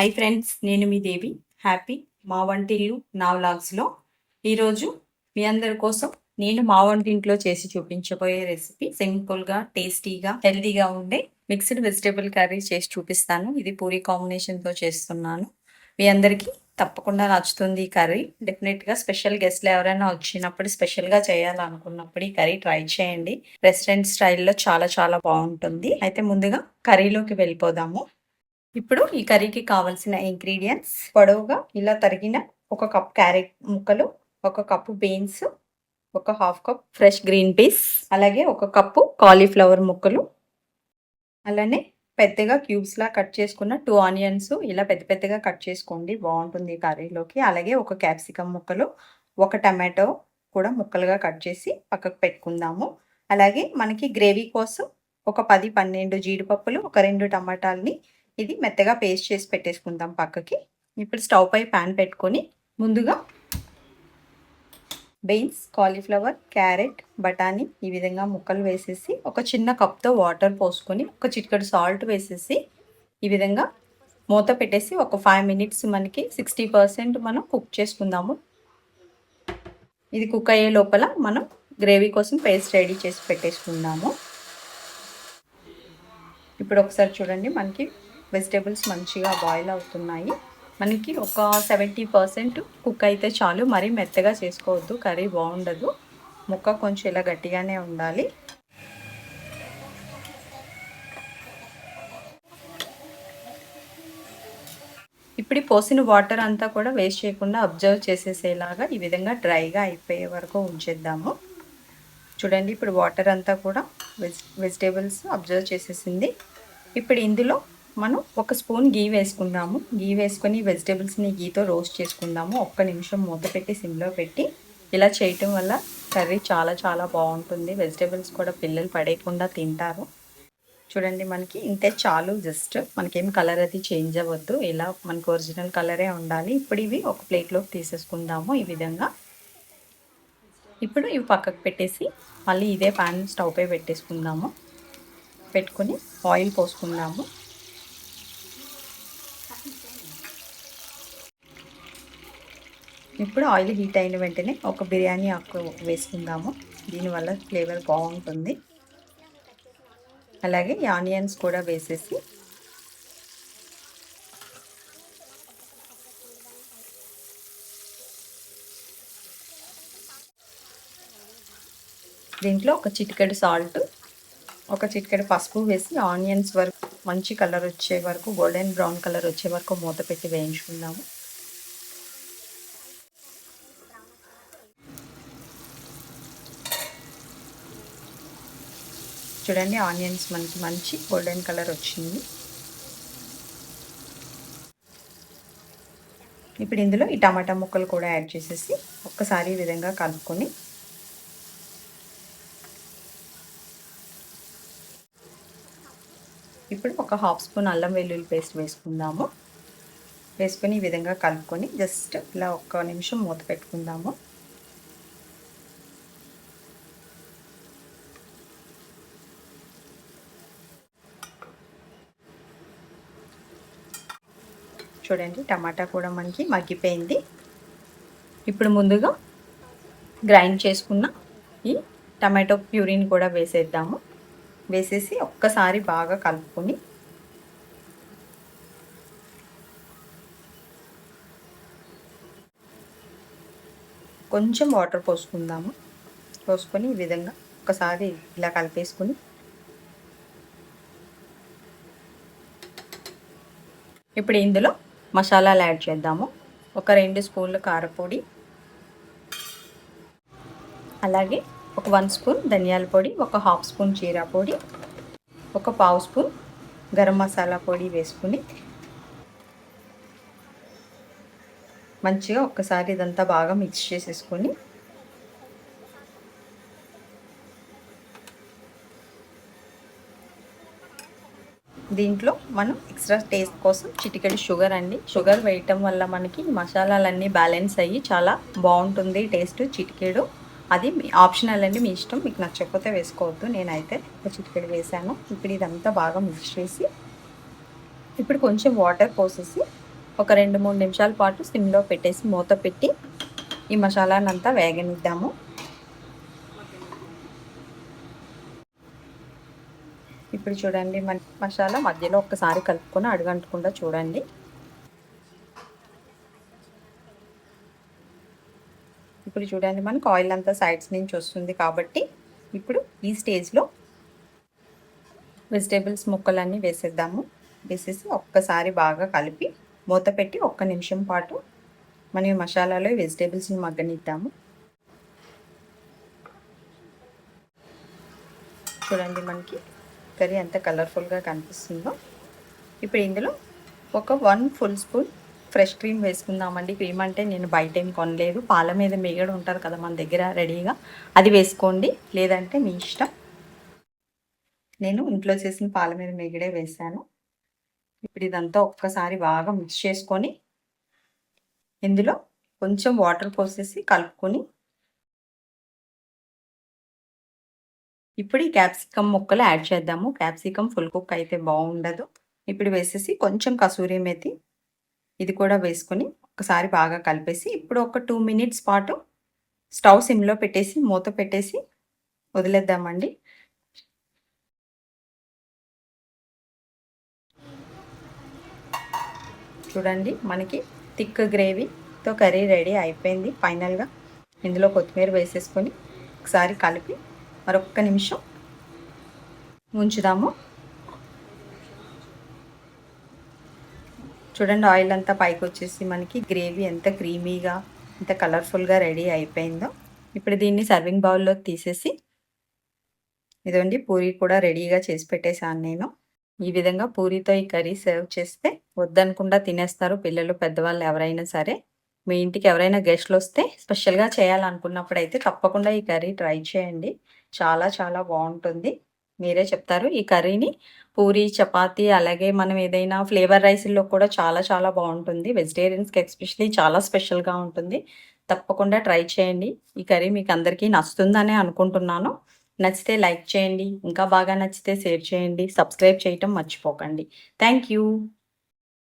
Hi friends నేను మీ దేవి. Happy మా వంటిల్లు నా వ్లాగ్స్లో. ఈరోజు మీ అందరి కోసం నేను మా వంటింట్లో చేసి చూపించబోయే రెసిపీ సింపుల్గా టేస్టీగా హెల్దీగా ఉండే మిక్స్డ్ వెజిటేబుల్ కర్రీ చేసి చూపిస్తాను. ఇది పూరి కాంబినేషన్తో చేస్తున్నాను. మీ అందరికీ తప్పకుండా నచ్చుతుంది ఈ కర్రీ. డెఫినెట్గా స్పెషల్ గెస్ట్లు ఎవరైనా వచ్చినప్పుడు స్పెషల్గా చేయాలనుకున్నప్పుడు ఈ కర్రీ ట్రై చేయండి. రెస్టారెంట్ స్టైల్లో చాలా చాలా బాగుంటుంది. అయితే ముందుగా కర్రీలోకి వెళ్ళిపోదాము. ఇప్పుడు ఈ కర్రీకి కావాల్సిన ఇంగ్రీడియంట్స్ పొడవుగా ఇలా తరిగిన ఒక కప్ క్యారెట్ ముక్కలు ఒక కప్పు బీన్స్ ఒక half cup fresh green peas అలాగే ఒక కప్పు కాలీఫ్లవర్ ముక్కలు. అలానే పెద్దగా క్యూబ్స్ లా కట్ చేసుకున్న టూ ఆనియన్స్ ఇలా పెద్ద పెద్దగా కట్ చేసుకోండి బాగుంటుంది కర్రీలోకి. అలాగే ఒక క్యాప్సికమ్ ముక్కలు ఒక టమాటో కూడా ముక్కలుగా కట్ చేసి పక్కకు పెట్టుకుందాము. అలాగే మనకి గ్రేవీ కోసం ఒక పది పన్నెండు జీడిపప్పులు ఒక రెండు టమాటాలని ఇది మెత్తగా పేస్ట్ చేసి పెట్టేసుకుందాం పక్కకి. ఇప్పుడు స్టవ్ పై ప్యాన్ పెట్టుకొని ముందుగా బీన్స్ కాలీఫ్లవర్ క్యారెట్ బఠానీ ఈ విధంగా ముక్కలు వేసేసి ఒక చిన్న కప్తో వాటర్ పోసుకొని ఒక చిటికడు సాల్ట్ వేసేసి ఈ విధంగా మూత పెట్టేసి ఒక ఫైవ్ మినిట్స్ మనకి సిక్స్టీ పర్సెంట్ మనం కుక్ చేసుకుందాము. ఇది కుక్ అయ్యే లోపల మనం గ్రేవీ కోసం పేస్ట్ రెడీ చేసి పెట్టేసుకుందాము. ఇప్పుడు ఒకసారి చూడండి మనకి వెజిటేబుల్స్ మంచిగా బాయిల్ అవుతున్నాయి. మనకి ఒక సెవెంటీ పర్సెంట్ కుక్ అయితే చాలు. మరీ మెత్తగా చేసుకోవద్దు. కర్రీ బాగుండదు. ముక్క కొంచెం ఇలా గట్టిగానే ఉండాలి. ఇప్పుడు పోసిన వాటర్ అంతా కూడా వేస్ట్ చేయకుండా అబ్జర్వ్ చేసేసేలాగా ఈ విధంగా డ్రైగా అయిపోయే వరకు ఉంచేద్దాము. చూడండి ఇప్పుడు వాటర్ అంతా కూడా వెజ్ వెజిటేబుల్స్ అబ్జర్వ్ చేసేసింది. ఇప్పుడు ఇందులో మనం ఒక స్పూన్ గీ వేసుకుందాము. గీ వేసుకొని వెజిటేబుల్స్ని గీతో రోస్ట్ చేసుకుందాము. ఒక్క నిమిషం మూత పెట్టి సిమ్లో పెట్టి ఇలా చేయటం వల్ల కర్రీ చాలా చాలా బాగుంటుంది. వెజిటేబుల్స్ కూడా పిల్లలు పడేయకుండా తింటారు. చూడండి మనకి ఇంతే చాలు. జస్ట్ మనకేం కలర్ అది చేంజ్ అవ్వద్దు. ఇలా మనకు ఒరిజినల్ కలరే ఉండాలి. ఇప్పుడు ఇవి ఒక ప్లేట్లోకి తీసేసుకుందాము ఈ విధంగా. ఇప్పుడు ఇవి పక్కకు పెట్టేసి మళ్ళీ ఇదే ప్యాన్ స్టవ్ పై పెట్టేసుకుందాము. పెట్టుకొని ఆయిల్ పోసుకుందాము. ఇప్పుడు ఆయిల్ హీట్ అయిన వెంటనే ఒక బిర్యానీ ఆకు వేసుకుందాము. దీనివల్ల ఫ్లేవర్ బాగుంటుంది. అలాగే ఈ ఆనియన్స్ కూడా వేసేసి. దీంట్లో ఒక చిటికెడు సాల్ట్ ఒక చిటికెడు పసుపు వేసి ఆనియన్స్ వరకు మంచి కలర్ వచ్చే వరకు గోల్డెన్ బ్రౌన్ కలర్ వచ్చే వరకు మూత పెట్టి వేయించుకుందాము. చూడండి ఆనియన్స్ మనకి మంచి గోల్డెన్ కలర్ వచ్చింది. ఇప్పుడు ఇందులో ఈ టమాటా ముక్కలు కూడా యాడ్ చేసేసి ఒక్కసారి ఈ విధంగా కలుపుకొని ఇప్పుడు ఒక హాఫ్ స్పూన్ అల్లం వెల్లుల్లి పేస్ట్ వేసుకుందాము. వేసుకొని ఈ విధంగా కలుపుకొని జస్ట్ ఇలా ఒక్క నిమిషం మూత పెట్టుకుందాము. చూడండి టమాటా కూడా మనకి మగ్గిపోయింది. ఇప్పుడు ముందుగా గ్రైండ్ చేసుకున్న ఈ టమాటో ప్యూరిన్ కూడా వేసేద్దాము. వేసేసి ఒక్కసారి బాగా కలుపుకొని కొంచెం వాటర్ పోసుకుందాము. పోసుకొని ఈ విధంగా ఒకసారి ఇలా కలిపేసుకొని ఇప్పుడు ఇందులో మసాలాలు యాడ్ చేద్దాము. ఒక రెండు స్పూన్లు కారపొడి. అలాగే ఒక వన్ స్పూన్ ధనియాల పొడి ఒక హాఫ్ స్పూన్ జీరా పొడి ఒక పావు స్పూన్ గరం మసాలా పొడి వేసుకుని మంచిగా ఒక్కసారి ఇదంతా బాగా మిక్స్ చేసేసుకొని దీంట్లో మనం ఎక్స్ట్రా టేస్ట్ కోసం చిటికెడు షుగర్ అండి. షుగర్ వేయటం వల్ల మనకి మసాలాలన్నీ బ్యాలెన్స్ అయ్యి చాలా బాగుంటుంది టేస్ట్ చిటికెడు. అది ఆప్షనల్ అండి మీ ఇష్టం. మీకు నచ్చకపోతే వేసుకోవద్దు. నేనైతే చిటికెడు వేసాను. ఇప్పుడు ఇదంతా బాగా మిక్స్ చేసి ఇప్పుడు కొంచెం వాటర్ పోసేసి ఒక రెండు మూడు నిమిషాల పాటు సిమ్లో పెట్టేసి మూత పెట్టి ఈ మసాలానంతా వేగనిద్దాము. ఇప్పుడు చూడండి మన మసాలా మధ్యలో ఒక్కసారి కలుపుకొని అడుగంటకుండా చూడండి. ఇప్పుడు చూడండి మనకు ఆయిల్ అంతా సైడ్స్ నుంచి వస్తుంది కాబట్టి ఇప్పుడు ఈ స్టేజ్లో వెజిటేబుల్స్ ముక్కలన్నీ వేసేద్దాము. వేసేసి ఒక్కసారి బాగా కలిపి మూత పెట్టి ఒక్క నిమిషం పాటు మనం మసాలాలో వెజిటేబుల్స్ని మగ్గనిద్దాము. చూడండి మనకి కర్రీ ఎంత కలర్ఫుల్గా కనిపిస్తుందో. ఇప్పుడు ఇందులో ఒక one full spoon fresh cream వేసుకుందామండి. క్రీమ్ అంటే నేను బయట ఏం కొనలేదు. పాల మీద మిగడ ఉంటారు కదా మన దగ్గర రెడీగా. అది వేసుకోండి. లేదంటే మీ ఇష్టం. నేను ఇంట్లో చేసిన పాల మీద మిగడే వేసాను ఇప్పుడు ఇదంతా ఒక్కసారి బాగా మిక్స్ చేసుకొని ఇందులో కొంచెం వాటర్ పోసేసి కలుపుకొని ఇప్పుడు ఈ క్యాప్సికమ్ ముక్కలు యాడ్ చేద్దాము. క్యాప్సికమ్ ఫుల్ కుక్ అయితే బాగుండదు. ఇప్పుడు వేసేసి కొంచెం కసూరి మెతి ఇది కూడా వేసుకొని ఒకసారి బాగా కలిపేసి ఇప్పుడు ఒక టూ మినిట్స్ పాటు స్టవ్ సిమ్లో పెట్టేసి మూత పెట్టేసి వదిలేద్దామండి. చూడండి మనకి థిక్ గ్రేవీతో కర్రీ రెడీ అయిపోయింది ఫైనల్గా. ఇందులో కొత్తిమీర వేసేసుకొని ఒకసారి కలిపి మరొక్క నిమిషం ఉంచుదాము చూడండి ఆయిల్ అంతా పైకి వచ్చేసి మనకి గ్రేవీ ఎంత క్రీమీగా ఎంత కలర్ఫుల్గా రెడీ అయిపోయిందో. ఇప్పుడు దీన్ని సర్వింగ్ బౌల్లో తీసేసి ఇదండి పూరి కూడా రెడీగా చేసి పెట్టేశాను నేను. ఈ విధంగా పూరితో ఈ కర్రీ సర్వ్ చేస్తే వద్దనకుండా తినేస్తారు పిల్లలు పెద్దవాళ్ళు ఎవరైనా సరే. మీ ఇంటికి ఎవరైనా గెస్ట్లు వస్తే స్పెషల్గా చేయాలనుకున్నప్పుడు అయితే తప్పకుండా ఈ కర్రీ ట్రై చేయండి. చాలా చాలా బాగుంటుంది. మీరే చెప్తారు. ఈ కర్రీని పూరి చపాతి అలాగే మనం ఏదైనా ఫ్లేవర్ రైస్లో కూడా చాలా చాలా బాగుంటుంది. వెజిటేరియన్స్కి ఎస్పెషలీ చాలా స్పెషల్గా ఉంటుంది. తప్పకుండా ట్రై చేయండి. ఈ కర్రీ మీకు అందరికీ నచ్చుతుందనే అనుకుంటున్నాను. నచ్చితే లైక్ చేయండి. ఇంకా బాగా నచ్చితే షేర్ చేయండి. సబ్స్క్రైబ్ చేయటం మర్చిపోకండి. Thank you.